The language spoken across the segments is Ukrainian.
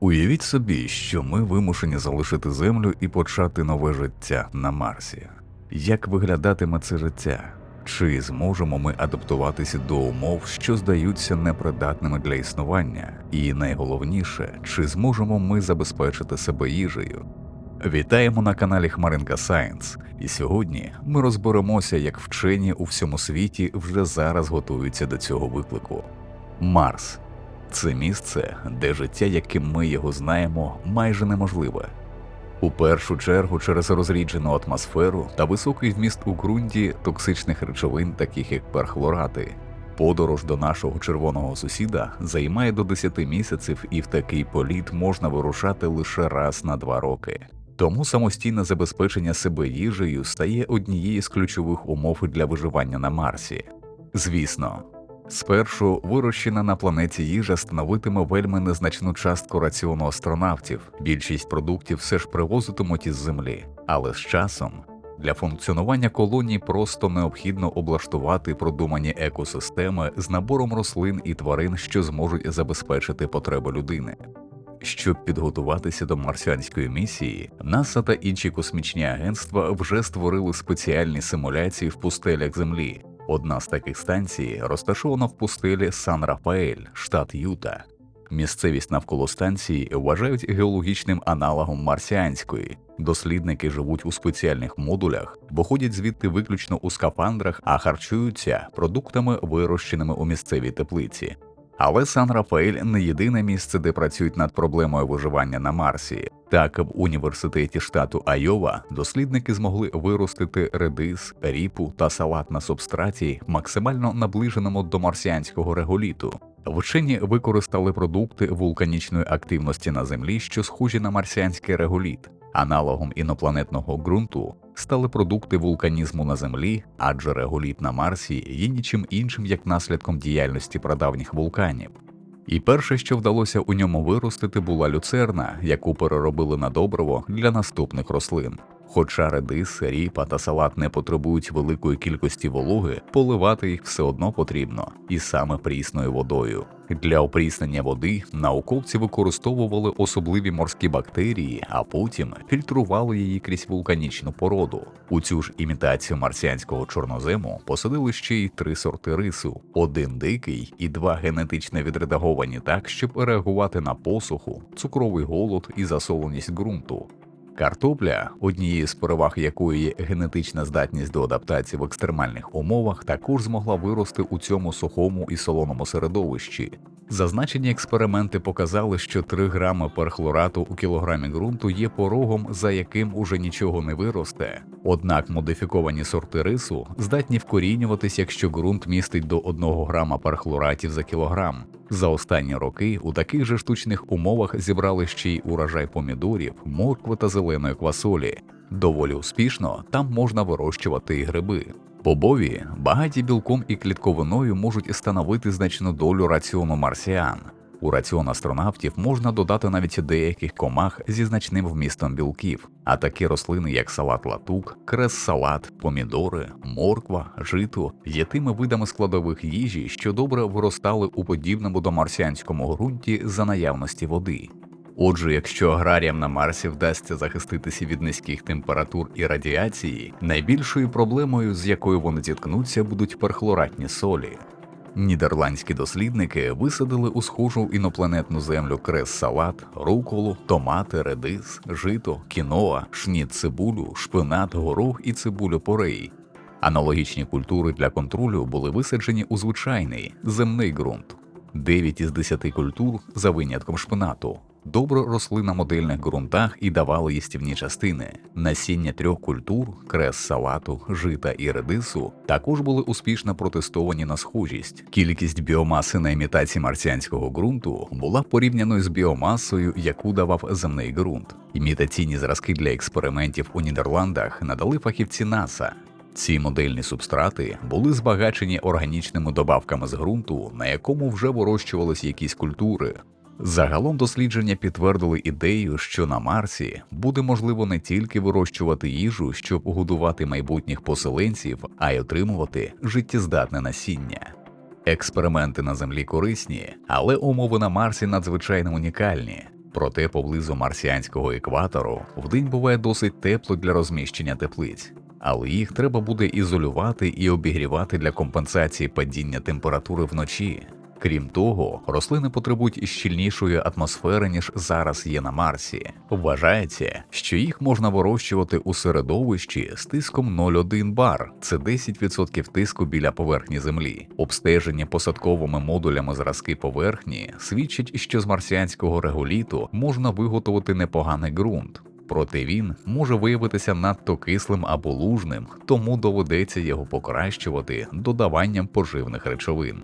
Уявіть собі, що ми вимушені залишити землю і почати нове життя на Марсі. Як виглядатиме це життя? Чи зможемо ми адаптуватися до умов, що здаються непридатними для існування? І найголовніше, чи зможемо ми забезпечити себе їжею? Вітаємо на каналі Хмаринка Сайенс, і сьогодні ми розберемося, як вчені у всьому світі вже зараз готуються до цього виклику. Марс це місце, де життя, яким ми його знаємо, майже неможливе. У першу чергу через розріджену атмосферу та високий вміст у ґрунті токсичних речовин, таких як перхлорати. Подорож до нашого червоного сусіда займає до 10 місяців, і в такий політ можна вирушати лише раз на два роки. Тому самостійне забезпечення себе їжею стає однією з ключових умов для виживання на Марсі. Звісно, спершу вирощена на планеті їжа становитиме вельми незначну частку раціону астронавтів. Більшість продуктів все ж привозитимуть із землі, але з часом. Для функціонування колоній просто необхідно облаштувати продумані екосистеми з набором рослин і тварин, що зможуть забезпечити потреби людини. Щоб підготуватися до марсіанської місії, НАСА та інші космічні агентства вже створили спеціальні симуляції в пустелях Землі. Одна з таких станцій розташована в пустелі Сан Рафаель, штат Юта. Місцевість навколо станції вважають геологічним аналогом марсіанської. Дослідники живуть у спеціальних модулях, виходять звідти виключно у скафандрах, а харчуються продуктами, вирощеними у місцевій теплиці. Але Сан Рафаель не єдине місце, де працюють над проблемою виживання на Марсі. Так, в університеті штату Айова дослідники змогли виростити редис, ріпу та салат на субстраті, максимально наближеному до марсіанського реголіту. Вчені використали продукти вулканічної активності на землі, що схожі на марсіанський реголіт. Аналогом інопланетного ґрунту стали продукти вулканізму на землі, адже реголіт на Марсі є нічим іншим як наслідком діяльності прадавніх вулканів. І перше, що вдалося у ньому виростити, була люцерна, яку переробили на добриво для наступних рослин. Хоча редис, ріпа та салат не потребують великої кількості вологи, поливати їх все одно потрібно, і саме прісною водою. Для опріснення води науковці використовували особливі морські бактерії, а потім фільтрували її крізь вулканічну породу. У цю ж імітацію марсіанського чорнозему посадили ще й три сорти рису: один дикий і два генетично відредаговані так, щоб реагувати на посуху, цукровий голод і засоленість ґрунту. Картопля, однією з переваг якої є генетична здатність до адаптації в екстремальних умовах, також змогла вирости у цьому сухому і солоному середовищі. Зазначені експерименти показали, що 3 грами перхлорату у кілограмі ґрунту є порогом, за яким уже нічого не виросте. Однак модифіковані сорти рису здатні вкорінюватись, якщо ґрунт містить до 1 грама перхлоратів за кілограм. За останні роки у таких же штучних умовах зібрали ще й урожай помідорів, моркви та зеленої квасолі. Доволі успішно там можна вирощувати і гриби. Бобові, багаті білком і клітковиною можуть становити значну долю раціону марсіан. У раціон астронавтів можна додати навіть деяких комах зі значним вмістом білків, а такі рослини, як салат латук, крес-салат, помідори, морква, жито є тими видами складових їжі, що добре виростали у подібному до марсіанському ґрунті за наявності води. Отже, якщо аграріям на Марсі вдасться захиститися від низьких температур і радіації, найбільшою проблемою, з якою вони зіткнуться, будуть перхлоратні солі. Нідерландські дослідники висадили у схожу інопланетну землю крес-салат, руколу, томати, редис, жито, кіноа, шніт цибулю, шпинат, горох і цибулю порей. Аналогічні культури для контролю були висаджені у звичайний земний ґрунт. Дев'ять із 10 культур за винятком шпинату добре росли на модельних ґрунтах і давали їстівні частини. Насіння трьох культур крес салату, жита і редису також були успішно протестовані на схожість. Кількість біомаси на імітації марсіанського ґрунту була порівняною з біомасою, яку давав земний ґрунт. Імітаційні зразки для експериментів у Нідерландах надали фахівці НАСА. Ці модельні субстрати були збагачені органічними добавками з ґрунту, на якому вже вирощувалися якісь культури. Загалом дослідження підтвердили ідею, що на Марсі буде можливо не тільки вирощувати їжу, щоб годувати майбутніх поселенців, а й отримувати життєздатне насіння. Експерименти на землі корисні, але умови на Марсі надзвичайно унікальні. Проте поблизу марсіанського екватору вдень буває досить тепло для розміщення теплиць, але їх треба буде ізолювати і обігрівати для компенсації падіння температури вночі. Крім того, рослини потребують щільнішої атмосфери, ніж зараз є на Марсі. Вважається, що їх можна вирощувати у середовищі з тиском 0,1 бар, це 10% тиску біля поверхні Землі. Обстеження посадковими модулями зразки поверхні свідчить, що з марсіанського реголіту можна виготовити непоганий ґрунт. Проте він може виявитися надто кислим або лужним, тому доведеться його покращувати додаванням поживних речовин.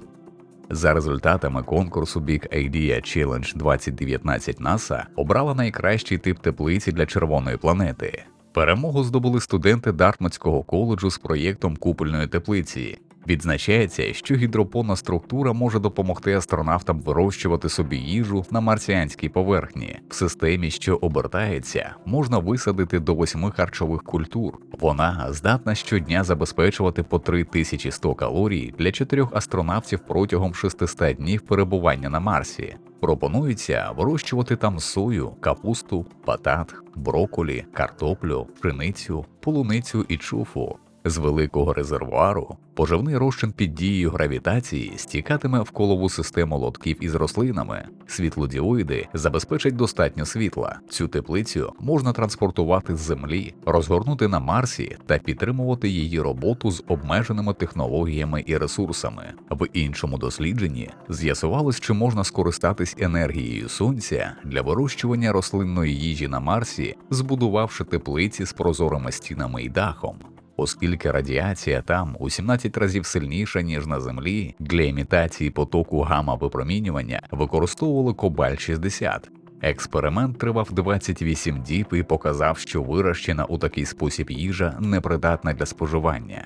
За результатами конкурсу Big Idea Challenge 2019 NASA обрала найкращий тип теплиці для червоної планети. Перемогу здобули студенти Дартмутського коледжу з проєктом купольної теплиці. Відзначається, що гідропонна структура може допомогти астронавтам вирощувати собі їжу на марсіанській поверхні. В системі, що обертається, можна висадити до восьми харчових культур. Вона здатна щодня забезпечувати по 3100 калорій для чотирьох астронавтів протягом 600 днів перебування на Марсі. Пропонується вирощувати там сою, капусту, батат, броколі, картоплю, пшеницю, полуницю і чуфу. З великого резервуару поживний розчин під дією гравітації стікатиме в колову систему лотків із рослинами. Світлодіоїди забезпечать достатньо світла. Цю теплицю можна транспортувати з землі, розгорнути на Марсі та підтримувати її роботу з обмеженими технологіями і ресурсами. В іншому дослідженні з'ясувалось, чи можна скористатись енергією сонця для вирощування рослинної їжі на Марсі, збудувавши теплиці з прозорими стінами і дахом. Оскільки радіація там у 17 разів сильніша, ніж на Землі, для імітації потоку гамма-випромінювання використовували кобаль 60. Експеримент тривав 28 діб і показав, що вирощена у такий спосіб їжа непридатна для споживання.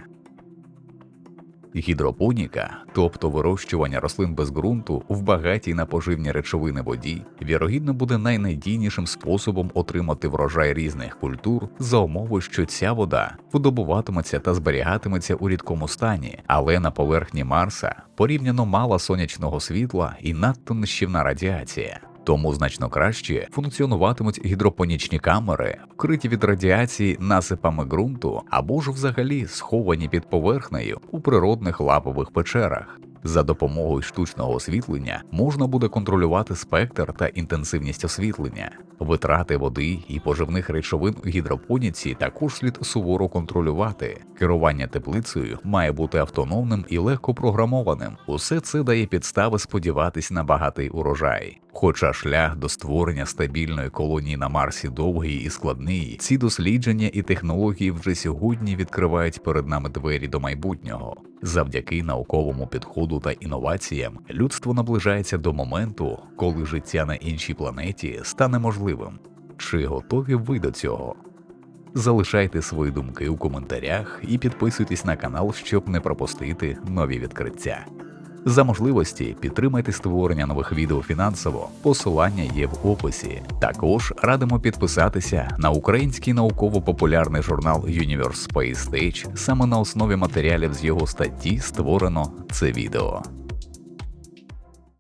Гідропоніка, тобто вирощування рослин без ґрунту в багатій на поживні речовини воді, вірогідно буде найнадійнішим способом отримати врожай різних культур за умови, що ця вода видобуватиметься та зберігатиметься у рідкому стані, але на поверхні Марса порівняно мало сонячного світла і надто нищівна радіація. Тому значно краще функціонуватимуть гідропонічні камери, вкриті від радіації насипами ґрунту або ж взагалі сховані під поверхнею у природних лапових печерах. За допомогою штучного освітлення можна буде контролювати спектр та інтенсивність освітлення. Витрати води і поживних речовин у гідропоніці також слід суворо контролювати. Керування теплицею має бути автономним і легко програмованим. Усе це дає підстави сподіватись на багатий урожай. Хоча шлях до створення стабільної колонії на Марсі довгий і складний, ці дослідження і технології вже сьогодні відкривають перед нами двері до майбутнього. Завдяки науковому підходу та інноваціям людство наближається до моменту, коли життя на іншій планеті стане можливим. Чи готові ви до цього? Залишайте свої думки у коментарях і підписуйтесь на канал, щоб не пропустити нові відкриття. За можливості підтримайте створення нових відео фінансово. Посилання є в описі. Також радимо підписатися на український науково-популярний журнал Universe Space Stage. Саме на основі матеріалів з його статті створено це відео.